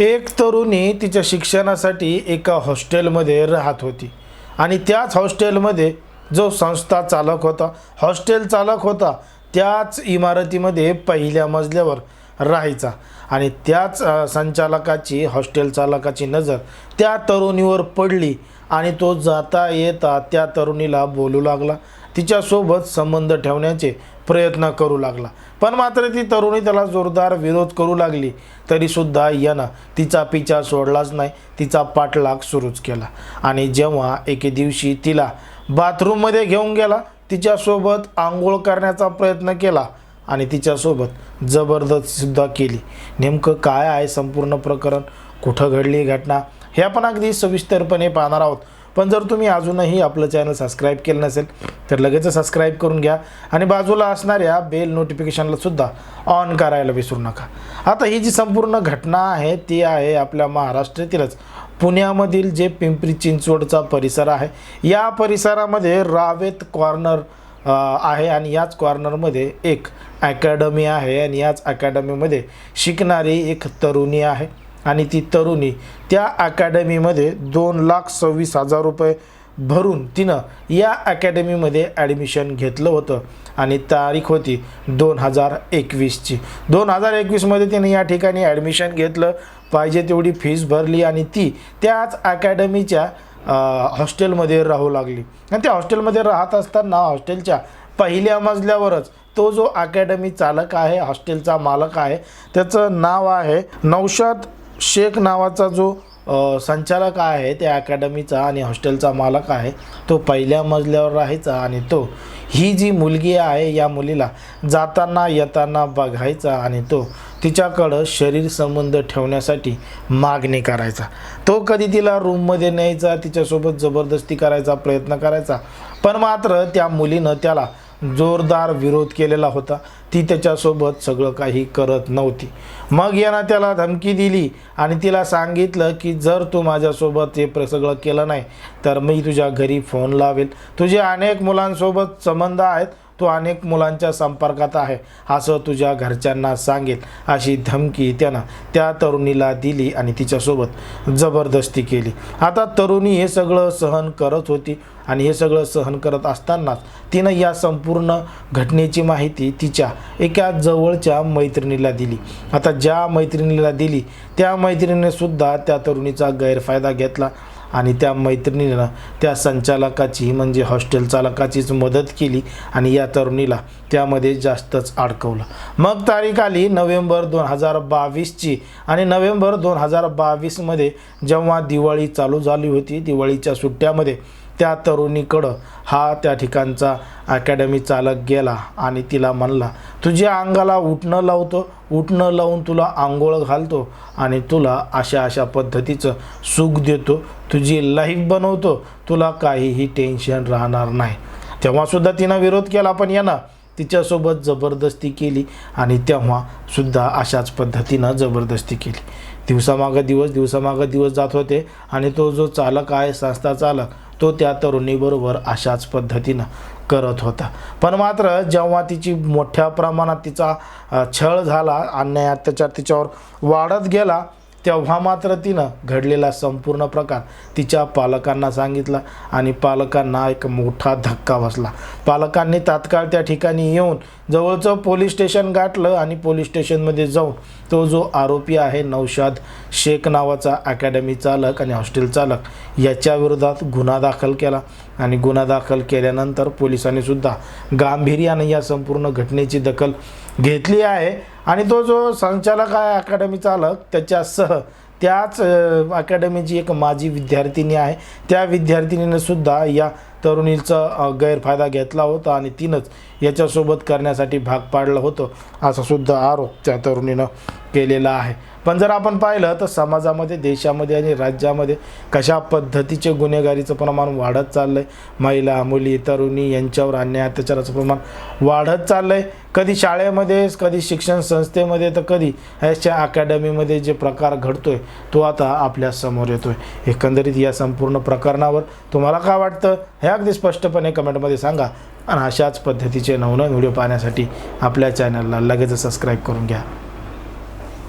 एक तरुणी तिच्या शिक्षणासाठी एका हॉस्टेलमध्ये राहत होती. आणि त्याच हॉस्टेलमध्ये जो संस्था चालक होता हॉस्टेल चालक होता त्याच इमारतीमध्ये पहिल्या मजल्यावर राहायचा. आणि त्याच संचालकाची हॉस्टेल चालकाची नजर त्या तरुणीवर पडली आणि तो जाता येता त्या तरुणीला बोलू लागला. तिच्यासोबत संबंध ठेवण्याचे प्रयत्न करू लागला. पण मात्र ती तरुणी त्याला जोरदार विरोध करू लागली. तरीसुद्धा यानं तिचा पिछा सोडलाच नाही. तिचा पाठलाग सुरूच केला. आणि जेव्हा एके दिवशी तिला बाथरूममध्ये घेऊन गेला तिच्यासोबत आंघोळ करण्याचा प्रयत्न केला आणि तिच्यासोबत जबरदस्तीसुद्धा केली. नेमकं काय आहे संपूर्ण प्रकरण? कुठं घडली घटना? हे आपण अगदी सविस्तरपणे पाहणार आहोत. पण जर तुम्ही अजूनही आपलं चॅनल सबस्क्राईब केलं नसेल तर लगेच सबस्क्राईब करून घ्या. आणि बाजूला असणाऱ्या बेल नोटिफिकेशनला सुद्धा ऑन करायला विसरू नका. आता ही जी संपूर्ण घटना आहे ती आहे आपल्या महाराष्ट्रातीलच. पुण्यामधील जे पिंपरी चिंचवडचा परिसर आहे या परिसरामध्ये रावेत कॉर्नर आहे आणि याच कॉर्नरमध्ये एक अकॅडमी आहे आणि याच अकॅडमीमध्ये शिकणारी एक तरुणी आहे. आणि ती तरुणी त्या अकॅडमीमध्ये दोन लाख सव्वीस हजार रुपये भरून तिनं या अकॅडमीमध्ये ॲडमिशन घेतलं होतं. आणि तारीख होती दोन हजार एकवीसची. दोन हजार एकवीसमध्ये तिने या ठिकाणी ॲडमिशन घेतलं. पाहिजे तेवढी फीस भरली आणि ती त्याच अकॅडमीच्या हॉस्टेलमध्ये राहू लागली. आणि त्या हॉस्टेलमध्ये राहत असताना हॉस्टेलच्या पहिल्या मजल्यावरच तो जो अकॅडमी चालक आहे हॉस्टेलचा मालक आहे त्याचं नाव आहे नौशाद शेख नावाचा जो संचालक आहे त्या अकॅडमीचा आणि हॉस्टेलचा मालक आहे तो पहिल्या मजल्यावर राहायचा आणि तो ही जी मुलगी आहे या मुलीला जाताना येताना बघायचा आणि तो तिच्याकडं शरीर संबंध ठेवण्यासाठी मागणी करायचा. तो कधी तिला रूममध्ये न्यायचा तिच्यासोबत जबरदस्ती करायचा प्रयत्न करायचा पण मात्र त्या मुलीनं त्याला जोरदार विरोध केलेला होता. ती त्याच्यासोबत सगळं काही करत नव्हती. मग यानं त्याला धमकी दिली आणि तिला सांगितलं की जर तू माझ्यासोबत हे प्र सगळं केलं नाही तर मी तुझ्या घरी फोन लावेल. तुझे अनेक मुलांसोबत संबंध आहेत. तू अनेक मुलांच्या संपर्कात आहे. असं तुझ्या घरच्यांना सांगेल. अशी धमकी त्यानं त्या तरुणीला दिली आणि तिच्यासोबत जबरदस्ती केली. आता तरुणी हे सगळं सहन करत होती आणि हे सगळं सहन करत असतानाच तिनं या संपूर्ण घटनेची माहिती तिच्या एका जवळच्या मैत्रिणीला दिली. आता ज्या मैत्रिणीला दिली त्या मैत्रिणीनेसुद्धा त्या तरुणीचा गैरफायदा घेतला. आणि त्या मैत्रिणीनं त्या संचालकाची म्हणजे हॉस्टेल चालकाचीच मदत केली आणि या तरुणीला त्यामध्ये जास्तच अडकवलं. मग तारीख आली नोव्हेंबर दोन हजार बावीसची आणि नोव्हेंबर दोन हजार बावीसमध्ये जेव्हा दिवाळी चालू झाली होती दिवाळीच्या सुट्ट्यामध्ये त्या तरुणीकडं हा त्या ठिकाणचा अकॅडमी चालक गेला आणि तिला म्हणला तुझ्या अंगाला उठणं लावतो उठणं लावून तुला आंघोळ घालतो आणि तुला अशा अशा पद्धतीचं सुख देतो. तुझी लाईफ बनवतो. तुला काहीही टेन्शन राहणार नाही. तेव्हासुद्धा तिनं विरोध केला पण यानं तिच्यासोबत जबरदस्ती केली आणि तेव्हासुद्धा अशाच पद्धतीनं जबरदस्ती केली. दिवसामागं दिवस दिवसामागं दिवस जात होते आणि तो जो चालक आहे संस्था चालक तो त्या तरुणीबरोबर अशाच पद्धतीनं करत होता. पण मात्र जेव्हा तिची मोठ्या प्रमाणात तिचा छळ झाला अन्याय अत्याचार तिच्यावर वाढत गेला तेव्हा मात्र तिनं घडलेला संपूर्ण प्रकार तिच्या पालकांना सांगितला आणि पालकांना एक मोठा धक्का बसला. पालकांनी तात्काळ त्या ठिकाणी येऊन जवळचं पोलीस स्टेशन गाठलं आणि पोलीस स्टेशनमध्ये जाऊन तो जो आरोपी आहे नौशाद शेख नावाचा अकॅडमी चालक आणि हॉस्टेल चालक याच्या विरोधात गुन्हा दाखल केला आणि गुन्हा दाखल केल्यानंतर पोलिसांनीसुद्धा गांभीर्यानं या संपूर्ण घटनेची दखल घेतली आहे. आणि तो जो संचालक आहे अकॅडमी चालक त्याच्यासह त्याच अकॅडमीची एक माजी विद्यार्थिनी आहे. त्या विद्यार्थिनीने सुद्धा या तरुणीचा गैरफायदा घेतला होता आणि तिनंच याच्यासोबत करण्यासाठी भाग पाडलं होतं असा सुद्धा आरोप त्या तरुणीनं केलेला आहे. पण जर आपण पाहिलं तर समाजामध्ये देशामध्ये आणि राज्यामध्ये कशा पद्धतीचे गुन्हेगारीचं प्रमाण वाढत चाललं आहे महिला मुली तरुणी यांच्यावर अन्याय अत्याचाराचं प्रमाण वाढत चाललं आहे कधी शाळेमध्ये कधी शिक्षण संस्थेमध्ये तर कधी ह्याच्या अकॅडमीमध्ये जे प्रकार घडतोय तो आता आपल्यासमोर आहे एकंदरीत या संपूर्ण प्रकरणावर तुम्हाला काय वाटतं? हे अगदी स्पष्टपणे कमेंटमध्ये सांगा. आणि अशाच पद्धतीचे नवनवीन व्हिडिओ पाहण्यासाठी आपल्या चॅनलला लगेच सबस्क्राईब करून घ्या.